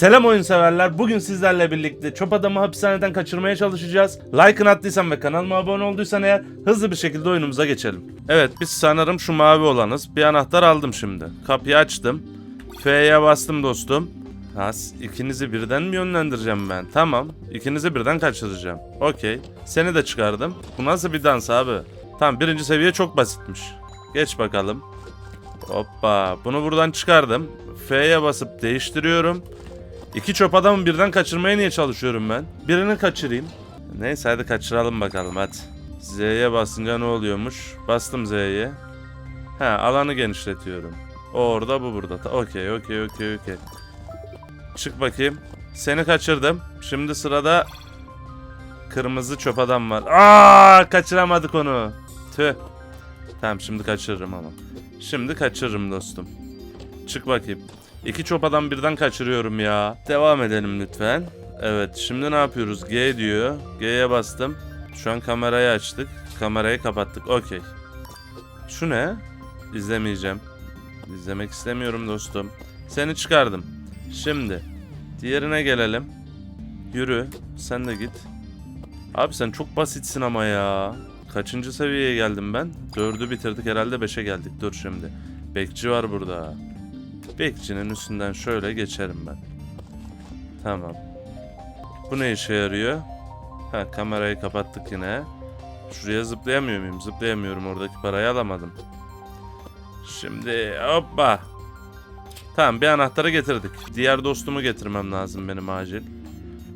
Selam oyun severler. Bugün sizlerle birlikte çöp adamı hapishaneden kaçırmaya çalışacağız. Like'ını attıysan ve kanalıma abone olduysan eğer hızlı bir şekilde oyunumuza geçelim. Evet biz sanırım şu mavi olanız. Bir anahtar aldım şimdi. Kapıyı açtım. F'ye bastım dostum. Ha, s- ikinizi birden mi yönlendireceğim ben? Tamam. İkinizi birden kaçıracağım. Okey. Seni de çıkardım. Bu nasıl bir dans abi? Tamam birinci seviye çok basitmiş. Geç bakalım. Hoppa. Bunu buradan çıkardım. F'ye basıp değiştiriyorum. İki çöp adamı birden kaçırmaya niye çalışıyorum ben? Birini kaçırayım. Neyse hadi kaçıralım bakalım hadi. Z'ye basınca ne oluyormuş? Bastım Z'ye. Ha alanı genişletiyorum. O orada bu burada. Okey okey okey okey. Çık bakayım. Seni kaçırdım. Şimdi sırada kırmızı çöp adam var. Aa kaçıramadık onu. Tüh. Tamam şimdi kaçırırım ama. Şimdi kaçırırım dostum. Çık bakayım. İki çöp adam birden kaçırıyorum ya. Devam edelim lütfen. Evet şimdi ne yapıyoruz? G diyor. G'ye bastım. Şu an kamerayı açtık. Kamerayı kapattık. Okey. Şu ne? İzlemeyeceğim. İzlemek istemiyorum dostum. Seni çıkardım. Şimdi diğerine gelelim. Yürü. Sen de git. Abi sen çok basitsin ama ya. Kaçıncı seviyeye geldim ben? Dördü bitirdik herhalde beşe geldik. Dur şimdi. Bekçi var burada. Bekçinin üstünden şöyle geçerim ben. Tamam. Bu ne işe yarıyor? Ha kamerayı kapattık yine. Şuraya zıplayamıyor muyum? Zıplayamıyorum oradaki parayı alamadım. Şimdi hoppa. Tamam bir anahtarı getirdik. Diğer dostumu getirmem lazım benim acil.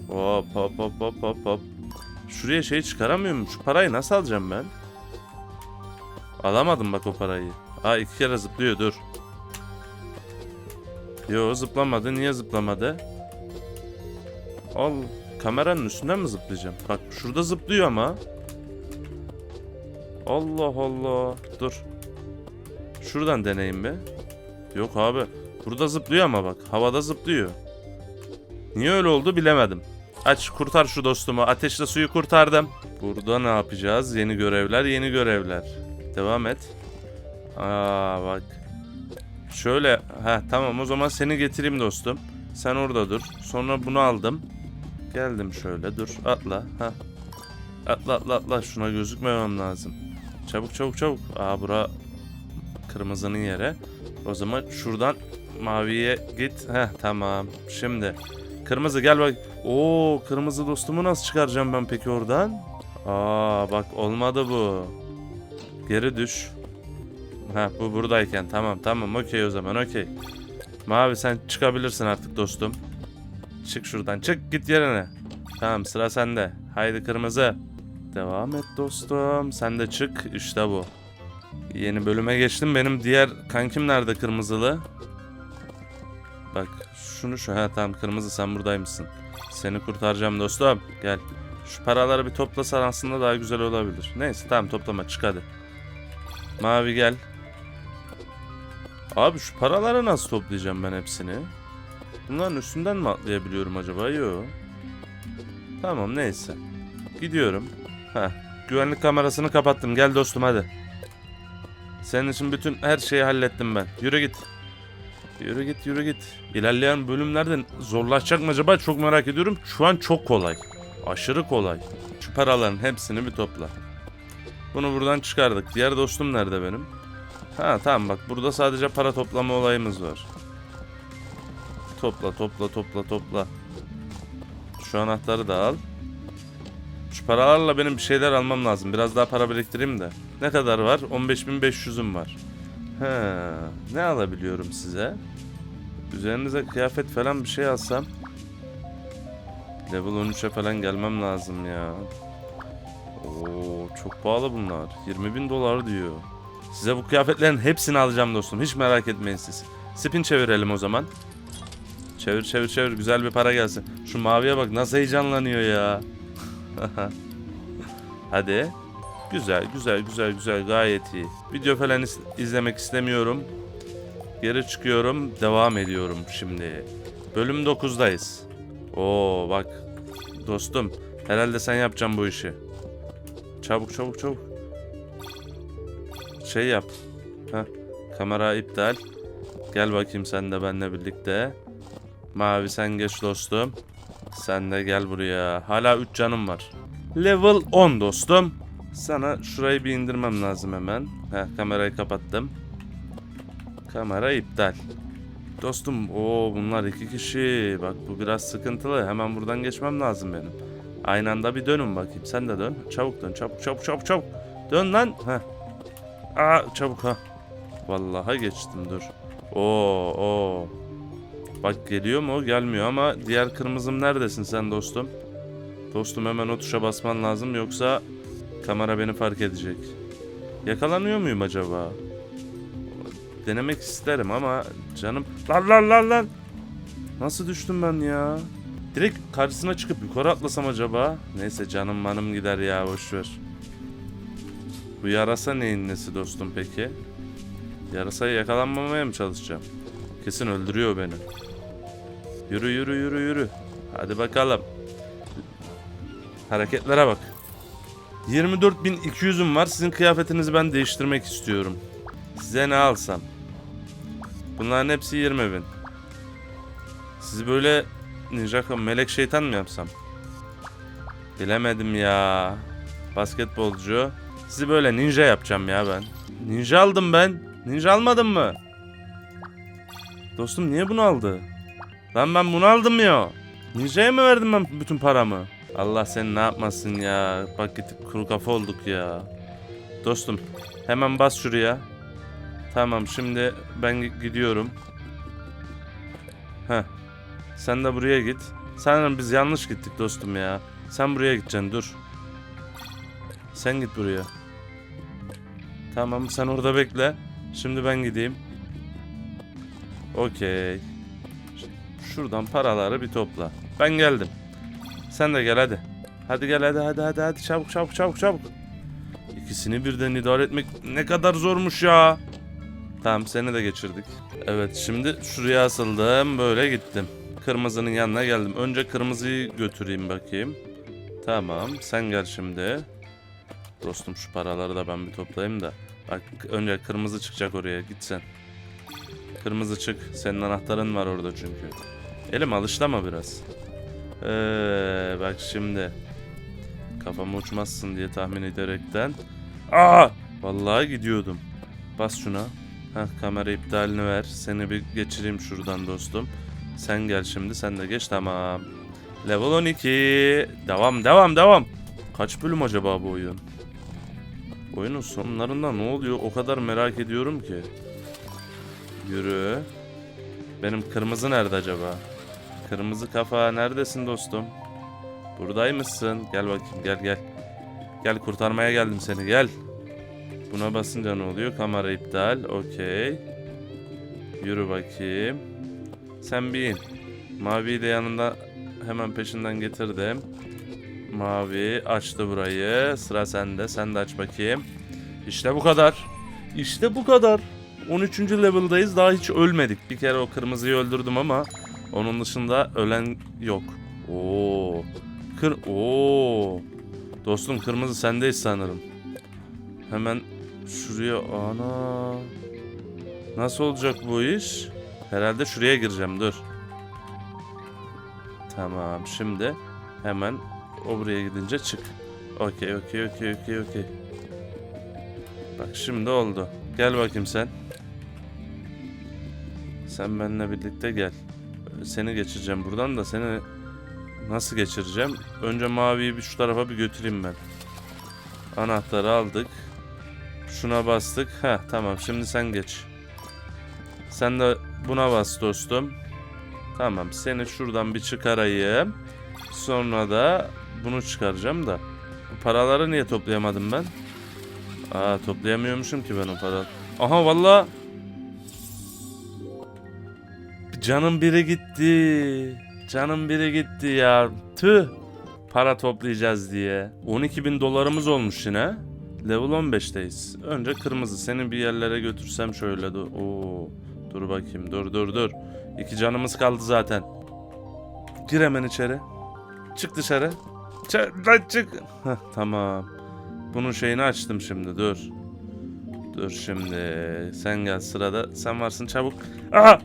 Hop hop hop hop hop hop. Şuraya şey çıkaramıyorum. Şu parayı nasıl alacağım ben? Alamadım bak o parayı. Aa iki kere zıplıyor dur. Yo zıplamadı. Niye zıplamadı? Al kameranın üstünden mi zıplayacağım? Bak şurada zıplıyor ama. Allah Allah. Dur. Şuradan deneyim bir. Yok abi. Burada zıplıyor ama bak. Havada zıplıyor. Niye öyle oldu bilemedim. Aç kurtar şu dostumu. Ateşle suyu kurtardım. Burada ne yapacağız? Yeni görevler, yeni görevler. Devam et. Aa bak. Şöyle. Ha tamam o zaman seni getireyim dostum. Sen orada dur. Sonra bunu aldım. Geldim şöyle dur. Atla. Ha. Atla atla atla. Şuna gözükmemem lazım. Çabuk çabuk çabuk. Aa bura kırmızının yere. O zaman şuradan maviye git. Heh tamam. Şimdi kırmızı gel bak. Oo kırmızı dostumu nasıl çıkaracağım ben peki oradan? Aa bak olmadı bu. Geri düş. Ha bu buradayken tamam tamam okey o zaman okey. Mavi sen çıkabilirsin artık dostum. Çık şuradan çık git yerine. Tamam sıra sende. Haydi kırmızı. Devam et dostum. Sen de çık işte bu. Yeni bölüme geçtim. Benim diğer kankim nerede kırmızılı? Bak şunu şu. Ha tamam kırmızı sen buradaymışsın. Seni kurtaracağım dostum. Gel. Şu paraları bir toplasan aslında daha güzel olabilir. Neyse tamam toplama çık hadi. Mavi gel. Abi şu paraları nasıl toplayacağım ben hepsini? Bunların üstünden mi atlayabiliyorum acaba? Yok. Tamam neyse. Gidiyorum. Heh. Güvenlik kamerasını kapattım. Gel dostum hadi. Senin için bütün her şeyi hallettim ben. Yürü git. Yürü git yürü git. İlerleyen bölümlerde zorlaşacak mı acaba çok merak ediyorum. Şu an çok kolay. Aşırı kolay. Şu paraların hepsini bir topla. Bunu buradan çıkardık. Diğer dostum nerede benim? Ha tamam bak burada sadece para toplama olayımız var. Topla topla topla topla. Şu anahtarı da al. Şu paralarla benim bir şeyler almam lazım. Biraz daha para biriktireyim de. Ne kadar var? 15.500'üm var. He, ne alabiliyorum size? Üzerinize kıyafet falan bir şey alsam. Level 13'e falan gelmem lazım ya. Oo, çok pahalı bunlar. 20 bin dolar diyor. Size bu kıyafetlerin hepsini alacağım dostum. Hiç merak etmeyin siz. Spin çevirelim o zaman. Çevir çevir çevir güzel bir para gelsin. Şu maviye bak nasıl heyecanlanıyor ya. Hadi. Güzel güzel güzel güzel gayet iyi. Video falan is- izlemek istemiyorum. Geri çıkıyorum. Devam ediyorum şimdi. Bölüm 9'dayız. Oo bak. Dostum herhalde sen yapacaksın bu işi. Çabuk çabuk çabuk. Şey yap. Heh. Kamera iptal. Gel bakayım sen de benimle birlikte. Mavi sen geç dostum. Sen de gel buraya. Hala 3 canım var. Level 10 dostum. Sana şurayı bir indirmem lazım hemen. Heh, kamerayı kapattım. Kamera iptal. Dostum o bunlar iki kişi. Bak bu biraz sıkıntılı. Hemen buradan geçmem lazım benim. Aynı anda bir dönün bakayım. Sen de dön. Çabuk dön. Çabuk çabuk çabuk çabuk. Dön lan. Heh. Aa çabuk ha. Vallahi geçtim dur. Oo oo. Bak geliyor mu? Gelmiyor ama diğer kırmızım neredesin sen dostum? Dostum hemen o tuşa basman lazım yoksa kamera beni fark edecek. Yakalanıyor muyum acaba? Denemek isterim ama canım... Lan lan lan lan! Nasıl düştüm ben ya? Direkt karşısına çıkıp yukarı atlasam acaba? Neyse canım manım gider ya boşver. Bu yarasa neyin nesi dostum peki? Yarasaya yakalanmamaya mı çalışacağım? Kesin öldürüyor beni. Yürü yürü yürü yürü. Hadi bakalım. Hareketlere bak. 24.200'üm var. Sizin kıyafetinizi ben değiştirmek istiyorum. Size ne alsam? Bunların hepsi 20.000. Sizi böyle ninja melek şeytan mı yapsam? Bilemedim ya. Basketbolcu. Sizi böyle ninja yapacağım ya ben. Ninja aldım ben. Ninja almadın mı? Dostum niye bunu aldı? Lan ben bunu aldım ya. Ninja'ya mı verdim ben bütün paramı? Allah seni ne yapmasın ya. Bak gittik kuru kafa olduk ya. Dostum hemen bas şuraya. Tamam şimdi ben gi- gidiyorum. Heh. Sen de buraya git. Sanırım biz yanlış gittik dostum ya. Sen buraya gideceksin dur. Sen git buraya. Tamam sen orada bekle. Şimdi ben gideyim. Okey. Şuradan paraları bir topla. Ben geldim. Sen de gel hadi. Hadi gel hadi hadi hadi hadi çabuk çabuk çabuk çabuk. İkisini birden idare etmek ne kadar zormuş ya. Tamam seni de geçirdik. Evet şimdi şuraya asıldım böyle gittim. Kırmızının yanına geldim. Önce kırmızıyı götüreyim bakayım. Tamam sen gel şimdi. Dostum şu paraları da ben bir toplayayım da. Bak önce kırmızı çıkacak oraya git sen. Kırmızı çık. Senin anahtarın var orada çünkü. Elim alışlama biraz. Ee, bak şimdi. Kafama uçmazsın diye tahmin ederekten. Aa! Vallahi gidiyordum. Bas şuna. Heh, kamera iptalini ver. Seni bir geçireyim şuradan dostum. Sen gel şimdi. Sen de geç. Tamam. Level 12. Devam devam devam. Kaç bölüm acaba bu oyun? Oyunun sonlarında ne oluyor o kadar merak ediyorum ki. Yürü. Benim kırmızı nerede acaba? Kırmızı kafa neredesin dostum? Buradaymışsın. Gel bakayım gel gel. Gel kurtarmaya geldim seni gel. Buna basınca ne oluyor? Kamera iptal. Okey. Yürü bakayım. Sen bir in. Maviyi de yanında hemen peşinden getirdim. Mavi açtı burayı. Sıra sende. Sen de aç bakayım. İşte bu kadar. İşte bu kadar. 13. level'dayız. Daha hiç ölmedik. Bir kere o kırmızıyı öldürdüm ama onun dışında ölen yok. Oo. Kır Oo. Dostum kırmızı sendeyiz sanırım. Hemen şuraya ana. Nasıl olacak bu iş? Herhalde şuraya gireceğim. Dur. Tamam. Şimdi hemen o buraya gidince çık. Okey, okey, okey, okey, okey. Bak şimdi oldu. Gel bakayım sen. Sen benimle birlikte gel. Seni geçireceğim buradan da seni nasıl geçireceğim? Önce maviyi bir şu tarafa bir götüreyim ben. Anahtarı aldık. Şuna bastık. Heh tamam şimdi sen geç. Sen de buna bas dostum. Tamam seni şuradan bir çıkarayım. Sonra da bunu çıkaracağım da. Bu paraları niye toplayamadım ben? Aa toplayamıyormuşum ki ben o paraları. Aha valla. Canım biri gitti. Canım biri gitti ya. Tüh. Para toplayacağız diye. 12 bin dolarımız olmuş yine. Level 15'teyiz. Önce kırmızı. Seni bir yerlere götürsem şöyle. Dur. Oo. Dur bakayım. Dur dur dur. İki canımız kaldı zaten. Gir hemen içeri. Çık dışarı. Çık. Heh, tamam. Bunun şeyini açtım şimdi. Dur. Dur şimdi. Sen gel sırada. Sen varsın çabuk. Aha!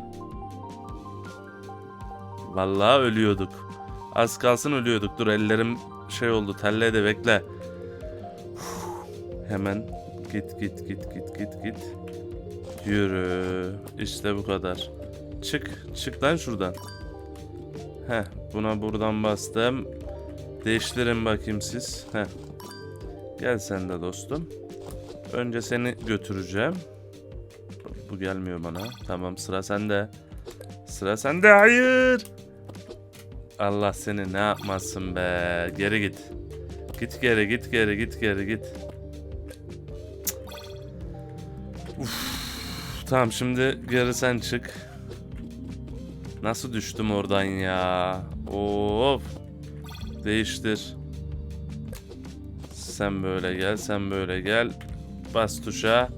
Vallahi ölüyorduk. Az kalsın ölüyorduk. Dur ellerim şey oldu. Telle de bekle. Uf, Hemen git git git git git git. Yürü. İşte bu kadar. Çık. Çık lan şuradan. Heh. Buna buradan bastım. Değiştirin bakayım siz. Heh. Gel sen de dostum. Önce seni götüreceğim. Bu gelmiyor bana. Tamam sıra sende. Sıra sende. Hayır. Allah seni ne yapmasın be. Geri git. Git geri git geri git geri git. Uf. Tamam şimdi geri sen çık. Nasıl düştüm oradan ya? Of. Değiştir. Sen böyle gel, sen böyle gel. Bas tuşa.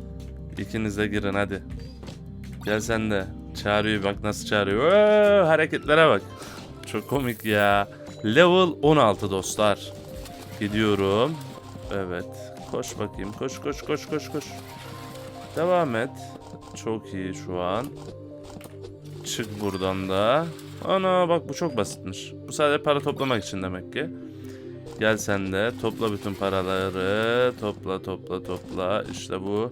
İkiniz de girin hadi. Gel sen de. Çağırıyor bak nasıl çağırıyor. Oo, hareketlere bak. Çok komik ya. Level 16 dostlar. Gidiyorum. Evet. Koş bakayım. Koş koş koş koş koş. Devam et. Çok iyi şu an. Çık buradan da. Ana bak bu çok basitmiş. Bu sadece para toplamak için demek ki. Gel sen de topla bütün paraları. Topla topla topla. İşte bu.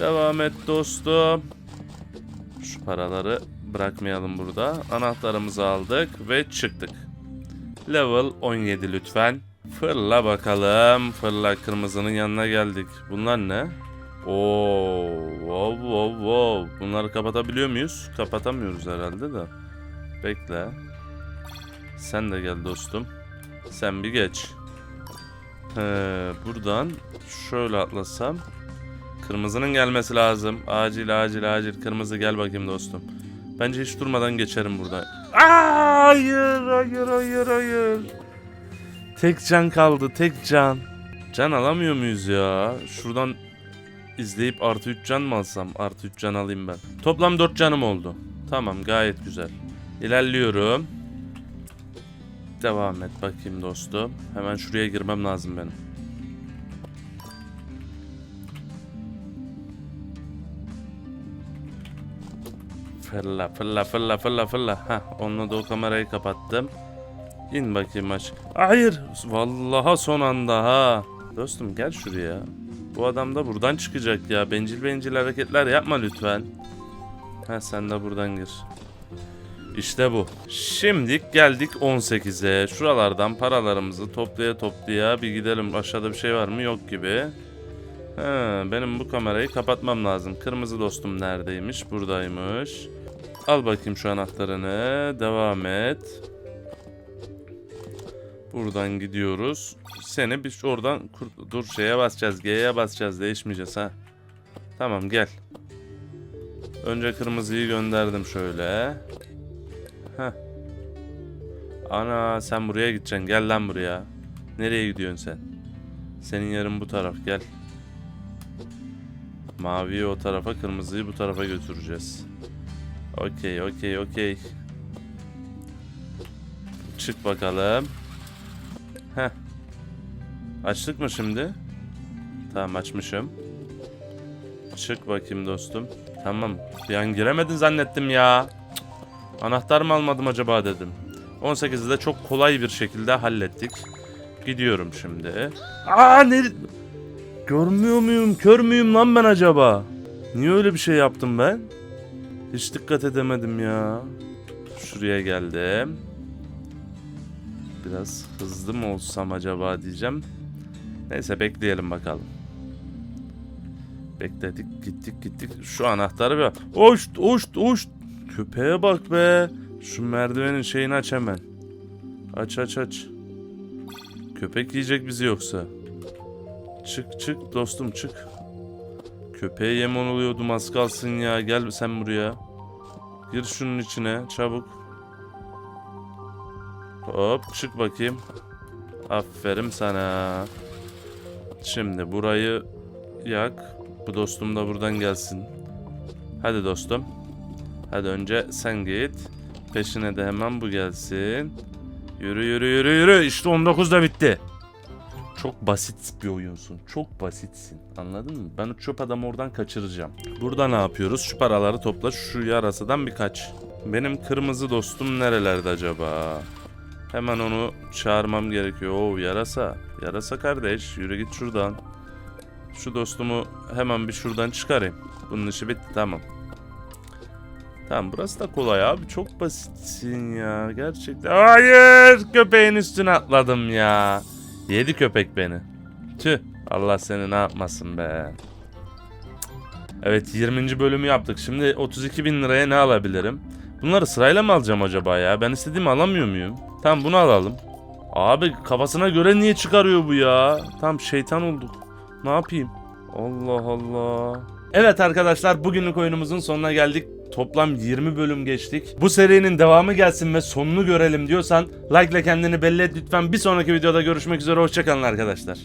Devam et dostum. Şu paraları bırakmayalım burada. Anahtarımızı aldık ve çıktık. Level 17 lütfen. Fırla bakalım. Fırla kırmızının yanına geldik. Bunlar ne? Oo, wow wow wow. Bunları kapatabiliyor muyuz? Kapatamıyoruz herhalde de. Bekle. Sen de gel dostum. Sen bir geç. He, buradan şöyle atlasam. Kırmızının gelmesi lazım. Acil acil acil. Kırmızı gel bakayım dostum. Bence hiç durmadan geçerim burada. Aa, hayır hayır hayır hayır. Tek can kaldı tek can. Can alamıyor muyuz ya? Şuradan izleyip artı 3 can mı alsam? Artı 3 can alayım ben. Toplam 4 canım oldu. Tamam gayet güzel. İlerliyorum. Devam et bakayım dostum. Hemen şuraya girmem lazım benim. Fırla fırla fırla fırla fırla. Heh, onunla da o kamerayı kapattım. İn bakayım aç. Hayır. Vallaha son anda ha. Dostum gel şuraya. Bu adam da buradan çıkacak ya. Bencil bencil hareketler yapma lütfen. Ha sen de buradan gir. İşte bu. Şimdi geldik 18'e. Şuralardan paralarımızı toplaya toplaya bir gidelim. Aşağıda bir şey var mı? Yok gibi. Ha, benim bu kamerayı kapatmam lazım. Kırmızı dostum neredeymiş? Buradaymış. Al bakayım şu anahtarını. Devam et. Buradan gidiyoruz. Seni biz oradan dur şeye basacağız. G'ye basacağız. Değişmeyeceğiz ha. Tamam gel. Önce kırmızıyı gönderdim şöyle. Heh. Ana sen buraya gideceksin. Gel lan buraya. Nereye gidiyorsun sen? Senin yerin bu taraf. Gel. Maviyi o tarafa, kırmızıyı bu tarafa götüreceğiz. Okey, okey, okey. Çık bakalım. Heh. Açtık mı şimdi? Tamam açmışım. Çık bakayım dostum. Tamam. Bir an giremedin zannettim ya. Anahtar mı almadım acaba dedim. 18'i de çok kolay bir şekilde hallettik. Gidiyorum şimdi. Aa ne... Görmüyor muyum? Kör müyüm lan ben acaba? Niye öyle bir şey yaptım ben? Hiç dikkat edemedim ya. Şuraya geldim. Biraz hızlı mı olsam acaba diyeceğim. Neyse bekleyelim bakalım. Bekledik gittik gittik. Şu anahtarı bir... Oşt oşt oşt. Köpeğe bak be. Şu merdivenin şeyini aç hemen. Aç aç aç. Köpek yiyecek bizi yoksa. Çık çık dostum çık. Köpeğe yem oluyordum az kalsın ya. Gel sen buraya. Gir şunun içine çabuk. Hop çık bakayım. Aferin sana. Şimdi burayı yak. Bu dostum da buradan gelsin. Hadi dostum. Hadi önce sen git. Peşine de hemen bu gelsin. Yürü yürü yürü yürü. İşte 19 da bitti. Çok basit bir oyunsun. Çok basitsin. Anladın mı? Ben o çöp adamı oradan kaçıracağım. Burada ne yapıyoruz? Şu paraları topla. Şu yarasıdan birkaç. Benim kırmızı dostum nerelerde acaba? Hemen onu çağırmam gerekiyor. Oo yarasa. Yarasa kardeş yürü git şuradan. Şu dostumu hemen bir şuradan çıkarayım. Bunun işi bitti tamam. Tamam burası da kolay abi. Çok basitsin ya. Gerçekten. Hayır köpeğin üstüne atladım ya. Yedi köpek beni. Tüh. Allah seni ne yapmasın be. Evet 20. bölümü yaptık. Şimdi 32 bin liraya ne alabilirim? Bunları sırayla mı alacağım acaba ya? Ben istediğimi alamıyor muyum? Tamam bunu alalım. Abi kafasına göre niye çıkarıyor bu ya? Tam şeytan olduk. Ne yapayım? Allah Allah. Evet arkadaşlar bugünlük oyunumuzun sonuna geldik. Toplam 20 bölüm geçtik. Bu serinin devamı gelsin ve sonunu görelim diyorsan like ile kendini belli et lütfen. Bir sonraki videoda görüşmek üzere. Hoşçakalın arkadaşlar.